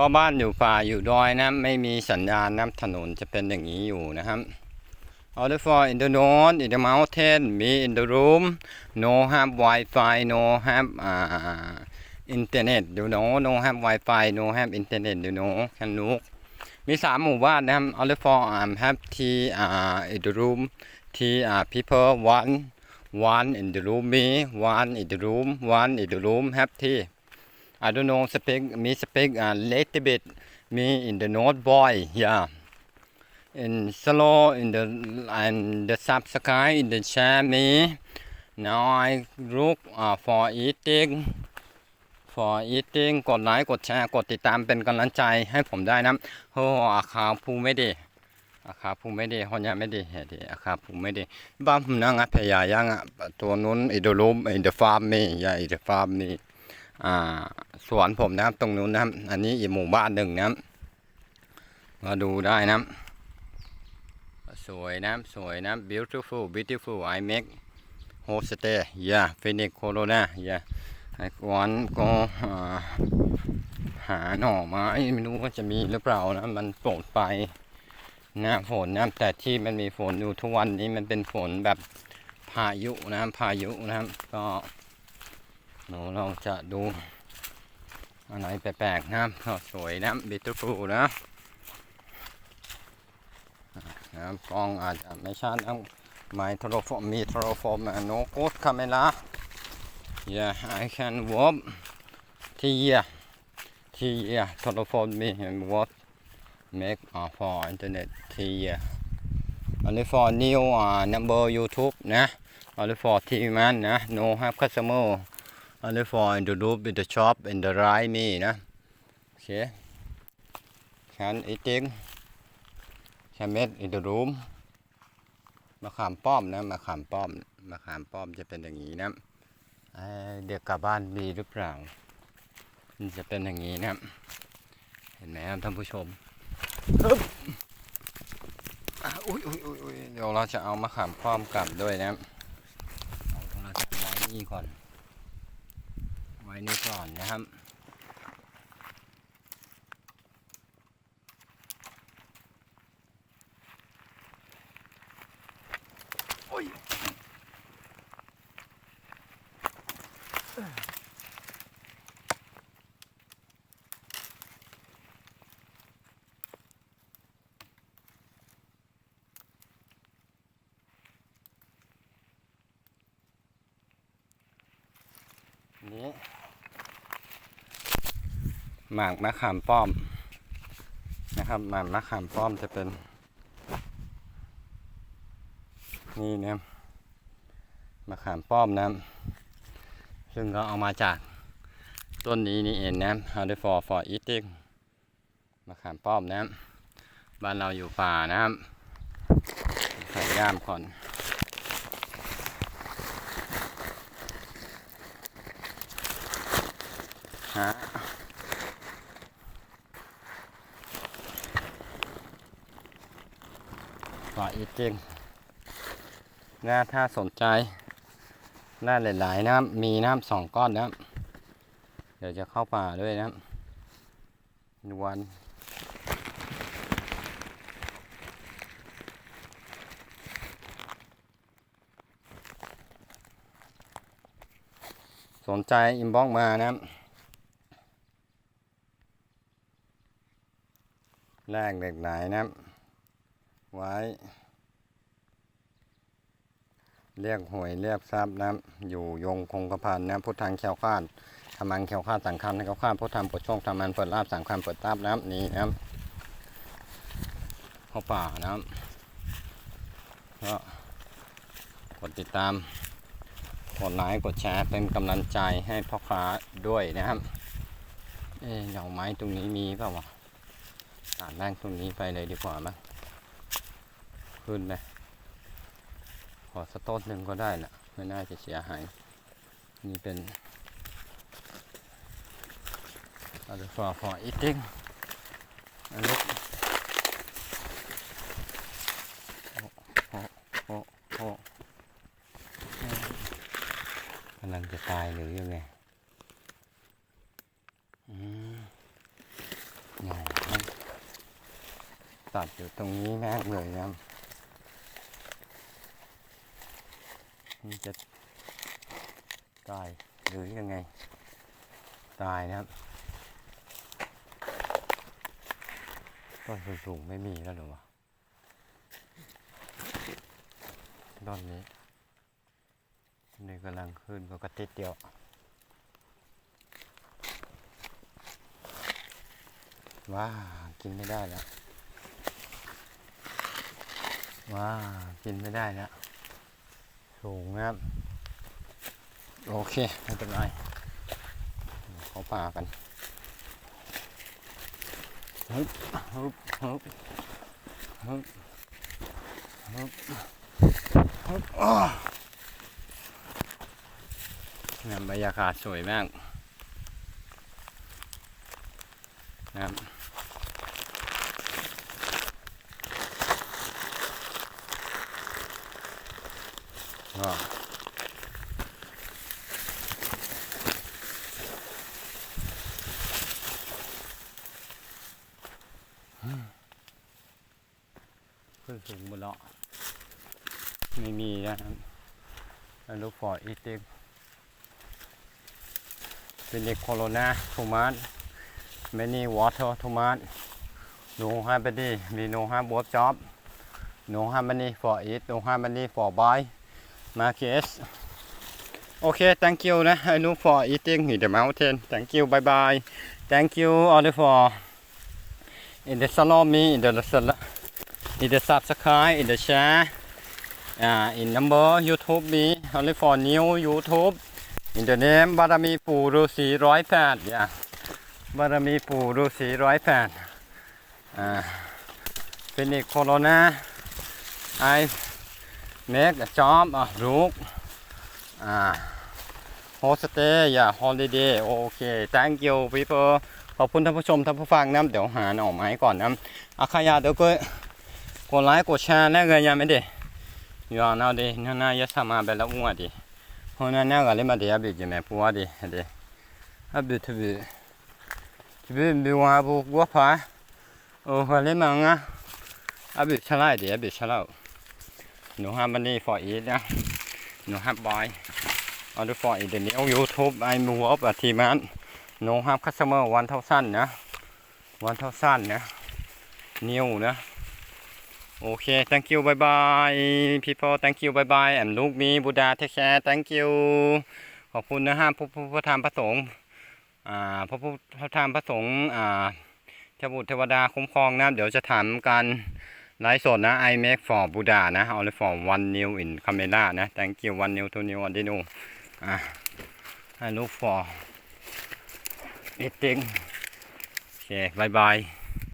ก็บ้านอยู่ป่าอยู่ดอยนะไม่มีสัญญาณนะถนนจะเป็นอย่างนี้อยู่นะครับ Order for in the north in the mountain me in the room no have Wi-Fi no have uh, internet you know no have Wi-Fi no have internet you know can look มีสามหมู่บ้านนะครับ Order for um, have tea uh, in the room tea uh, people one one in the room me one in the room one in the room have tea I don't know speak me speak a little bit me in the north boy yeah in slow in the and the subscribe in the share me now I look uh, for eating for eating กดไลค์กดแชร์กดติดตามเป็นกำลังใจให้ผมได้นะโอ้อาคาภูไม่ดีอาคาภูไม่ดีฮอนยาไม่ดีเฮดีอาคาภูไม่ดีบ้านผมนั่งอะพยายามอะตัวนู้นอิดรูมอิดฟาร์มมีย่าอิดฟาร์มมีอ่ สวนผมนะครับตรงนู้นนะครับ อันนี้อีกหมู่บ้านหนึ่งนะครับมาดูได้นะครับ สวยนะสวยนะ beautiful beautiful I make homestay yeah Phoenix Corona yeah ไอ้กวนก็หาหน่อไม้ไม่รู้ว่าจะมีหรือเปล่านะมันโปรดไปหน้าฝนนะแต่ที่มันมีฝนอยู่ทุกวันนี้มันเป็นฝนแบบพายุนะพายุนะครับก็ หนูเราจะดูอะไรแปลกๆนะสวยนะบิทูฟูนะนะกล้องอาจจะไม่ชัดนะไมโทรโฟมมีโทรโฟมโนโกดคาเมล่า yeah I can warp ที่เยที่เยโทรโฟมมี warp make uh, for internet ที่เย only for new uh, number YouTube นะอ only for ที่มันนะ no have customer only for in the group in the shop in the right me นะโอเค can eating แคมเมดอินเดอรูมมะขามป้อมนะมะขามป้อมมะขามป้อมจะเป็นอย่างนี้นะเอ้ยเด็กกลับบ้านมีหรือเปล่ามันจะเป็นอย่างนี้นะเห็นไหมครับท่านผู้ชมอุ้ยอุ้ยอุ้ยเดี๋ยวเราจะเอามะขามป้อมกลับด้วยนะเอาโทรศัพท์ไว้นี่ก่อน ไว้นี่ก่อนนะครับนี้ หมากมะขามป้อมนะครับหมากมะขามป้อมจะเป็น นี่นะมะขามป้อมนะซึ่งก็เอามาจากต้นนี้นี่เองนะ how to for for eating มะขามป้อมนะบ้านเราอยู่ป่านะครับใส่ย่ามก่อนฮะาอีกจริงน่าถ้าสนใจน่าหลายๆนะครับ มีน้ำสองก้อนนะครับ เดี๋ยวจะเข้าป่าด้วยนะครับดูวันสนใจอินบ็อกมานะครับแลกเหล็กไหลนะครับ ไว้เรียกหวยเรียกทรัพย์นะครับอยู่ยงคงกระพันนะครับพุทธังแควคาดธรรมังแควคาดสังคันให้เขาคลาดพุทธังปลดโชคธรรมันเปิดลาบสังคันเปิดทรัพย์นะครับนี่นะครับเข้าป่านะครับก็กดติดตามกดไลค์กดแชร์เป็นกำลังใจให้พ่อค้าด้วยนะครับเอ๊ะดอกไม้ตรงนี้มีเปล่าวะตัดแม่งตรงนี้ไปเลยดีกว่ามั้ง ขึ้นไหมขอสกต้นหนึ่งก็ได้แหละไม่น่าจะเสียหาย นี่เป็นอะไรฟาฟอร์อีติ้งอันลูกโอ้โอ้โอ้โอ้กำลังจะตายหรือยังไงอืมเนี่ยมันตัดอยู่ตรงนี้แม่งเลยนะครับ มันจะตายหรือยังไง ตายนะครับต้นสูงๆไม่มีแล้วหรือวะต้นนี้นี่กำลังขึ้นก็กระติดเดียวว้ากินไม่ได้แล้วว้ากินไม่ได้แล้ว สูงนะครับ โอเค ไม่เป็นไรเขาป่ากันฮึบฮึบฮึบฮึบฮึบฮึบอ้อเนี่ยบรรยากาศสวยมากนะครับ ก็ขึ้นสูงบนเลาะไม่มีนะครับแล้วลูกฟอร์ดอีติกเป็นเด็กโคโรนาโทมัสไม่นี่วอเตอร์โทมัสโนฮาบดีมีโนฮาบวบจ็อบโนฮาบันนี่ฟอร์อีทโนฮาบันนี่ฟอร์บาย Marcus. Okay, thank you. Nah. I know for eating in the mountain. Thank you. Bye bye. Thank you all for in the salon me in the sal- in the subscribe in the share. Uh, in number YouTube me only for new YouTube. In the name บารมีปู่ฤาษีร้อยแปดอย่าบารมีปู่ฤาษีร้อยแปดอ่าเป็นอีกโคโรนาไอ make a job อะลูกอ่า hostay อย่า holiday โอเค thank you people ขอบคุณท่านผู้ชมท่านผู้ฟังนะเดี๋ยวหาหน่อไม้ก่อนนะอาขยาเดี๋ยวก็กดไลค์กดแชร์แล้วก็ยังไม่ได้อยู่อะนาดินานาอย่าสามารถไปแล้วอ้วนดิเพราะนั้นเนี่ยก็เลยมาเดี๋ยวบิดยังไงปัวดิเดี๋ยวอะบิดทบิดทบิดบิวอาบุกัวผายโอ้ก็เลยมังอะอะบิดชะไลเดี๋ยวบิดชะไล หนูฮับบันนี่ฟอร์อีทนะหนูฮับบอยเอาดูฟอร์อีเดี๋ยวนี้เอายูทูบไอมูออฟอะทีมันหนูฮับคัสเตอร์วันเท่าสั้นนะวันเท่าสั้นนะนิวนะโอเค thank you bye bye people thank you bye bye แอมลูกมีบูดาเทคแคร์ thank you ขอบคุณนะฮะพระพุทธธรรมประสงค์อ่าพระพุทธธรรมประสงค์อ่าเทวุตรเทวดาคุ้มครองนะ เดี๋ยวจะถามกัน ไลฟ์สดนะ I make for Buddha นะ only for one new in camera นะ thank you one new two new one new อะ I look for eating โอเคบายบาย